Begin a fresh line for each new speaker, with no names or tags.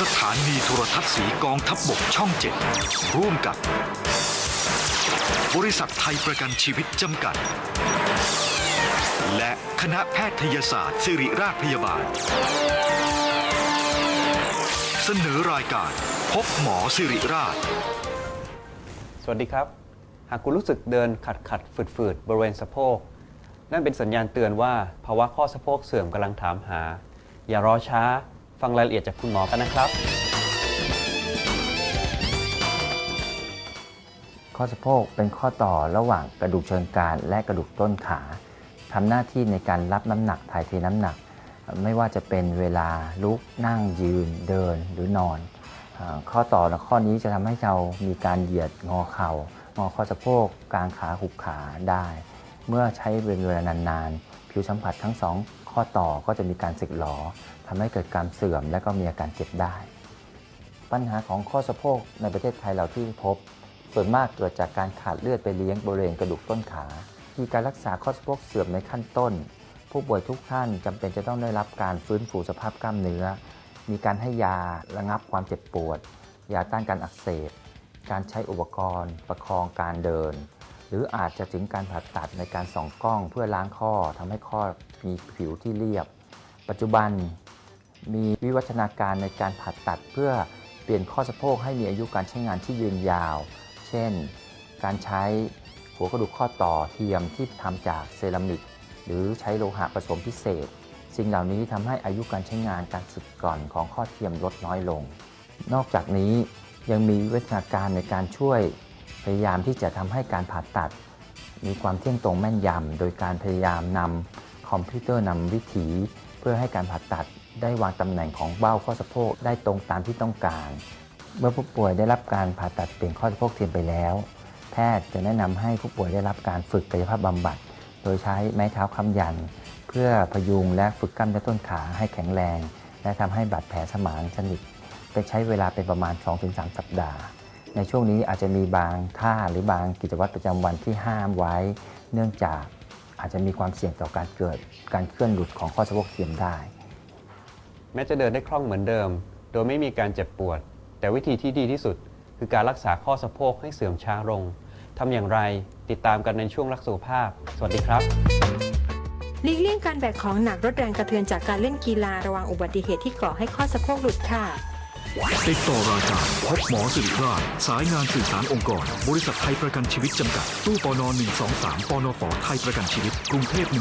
สถานีโทรทัศน์สีกองทัพบบกช่องเจ็ดร่วมกับบริษัทไทยประกันชีวิตจำกัด และคณะแพทยศาสตร์ศิริราชพยาบาล เสนอรายการพบหมอสิริราช
สวัสดีครับ หากคุณรู้สึกเดินขัดขัดฝืดฝืดบริเวณสะโพก นั่นเป็นสัญญาณเตือนว่าภาวะข้อสะโพกเสื่อมกำลังถามหา อย่ารอช้า ฟังรายละเอียดจากคุณหมอกันนะครับ
ข้อสะโพกเป็นข้อต่อระหว่างกระดูกเชิงกรานและกระดูกต้นขาทำหน้าที่ในการรับน้ำหนักถ่ายเทน้ำหนัก ไม่ว่าจะเป็นเวลาลุกนั่งยืนเดินหรือนอน ข้อต่อและข้อนี้จะทำให้เรามีการเหยียดงอเข่างอข้อสะโพกกางขาหุบขาได้ เมื่อใช้เป็นเวลานานๆ ผิวสัมผัสทั้งสองข้อต่อก็จะมีการสึกหรอทำให้เกิดการเสื่อมและก็มีอาการเจ็บได้ ปัญหาของข้อสะโพกในประเทศไทยเราที่พบ ส่วนมากเกิดจากการขาดเลือดไปเลี้ยงบริเวณกระดูกต้นขาที่การรักษาข้อสะโพกเสื่อมในขั้นต้น ผู้ป่วยทุกท่านจำเป็นจะต้องได้รับการฟื้นฟูสภาพกล้ามเนื้อ มีการให้ยาระงับความเจ็บปวด ยาต้านการอักเสบ การใช้อุปกรณ์ ประคองการเดิน หรืออาจจะถึงการผ่าตัดในการส่องกล้องเพื่อล้างข้อทำให้ข้อมีผิวที่เรียบ ปัจจุบันมีวิวัฒนาการในการผ่าตัดเพื่อเปลี่ยนข้อสะโพกให้มีอายุการใช้งานที่ยืนยาว เช่น การใช้หัวกระดูกข้อต่อเทียมที่ทำจากเซรามิก หรือใช้โลหะผสมพิเศษ สิ่งเหล่านี้ทำให้อายุการใช้งานการสึกกร่อนของข้อเทียมลดน้อยลง นอกจากนี้ยังมีวิวัฒนาการในการช่วย พยายามที่จะทำให้การผ่าตัด มีความเที่ยงตรงแม่นยำโดยการพยายามนำคอมพิวเตอร์นำวิถี เพื่อให้การผ่าตัดได้วางตำแหน่งของเบ้าข้อสะโพกได้ตรงตามที่ต้องการ เมื่อผู้ป่วยได้รับการผ่าตัดเปลี่ยนข้อสะโพกเทียมไปแล้ว แพทย์จะแนะนำให้ผู้ป่วยได้รับการฝึกกายภาพบำบัด โดยใช้ไม้เท้าค้ำยัน เพื่อพยุงและฝึกกล้ามเนื้อต้นขาให้แข็งแรง และทำให้บาดแผลสมานสนิทเป็นใช้เวลาเป็นประมาณ 2-3 สัปดาห์ ในช่วงนี้อาจจะมีบางท่าหรือบางกิจวัตรประจำวันที่ห้ามไว้ เนื่องจากอาจจะมีความเสี่ยงต่อการเกิดการเคลื่อนหลุดของข้อสะโพกเทียมได้
แม้จะเดินได้คล่องเหมือนเดิม โดยไม่มีการเจ็บปวด แต่วิธีที่ดีที่สุด คือการรักษาข้อสะโพกให้เสื่อมช้าลงทำอย่างไรติดตามกันในช่วงรักสุขภาพ สวัสดีครับ
หลีกเลี่ยงการแบกของหนักลดแรงกระเทือนจากการเล่นกีฬาระวังอุบัติเหตุที่ก่อให้ข้อสะโพกหลุดค่ะ
ติดต่อรายการพบหมอสิริราชสายงานสื่อสารองค์กร บริษัทไทยประกันชีวิตจำกัด ตู้ปน123ปนฝไทยประกันชีวิต กรุงเทพ 10326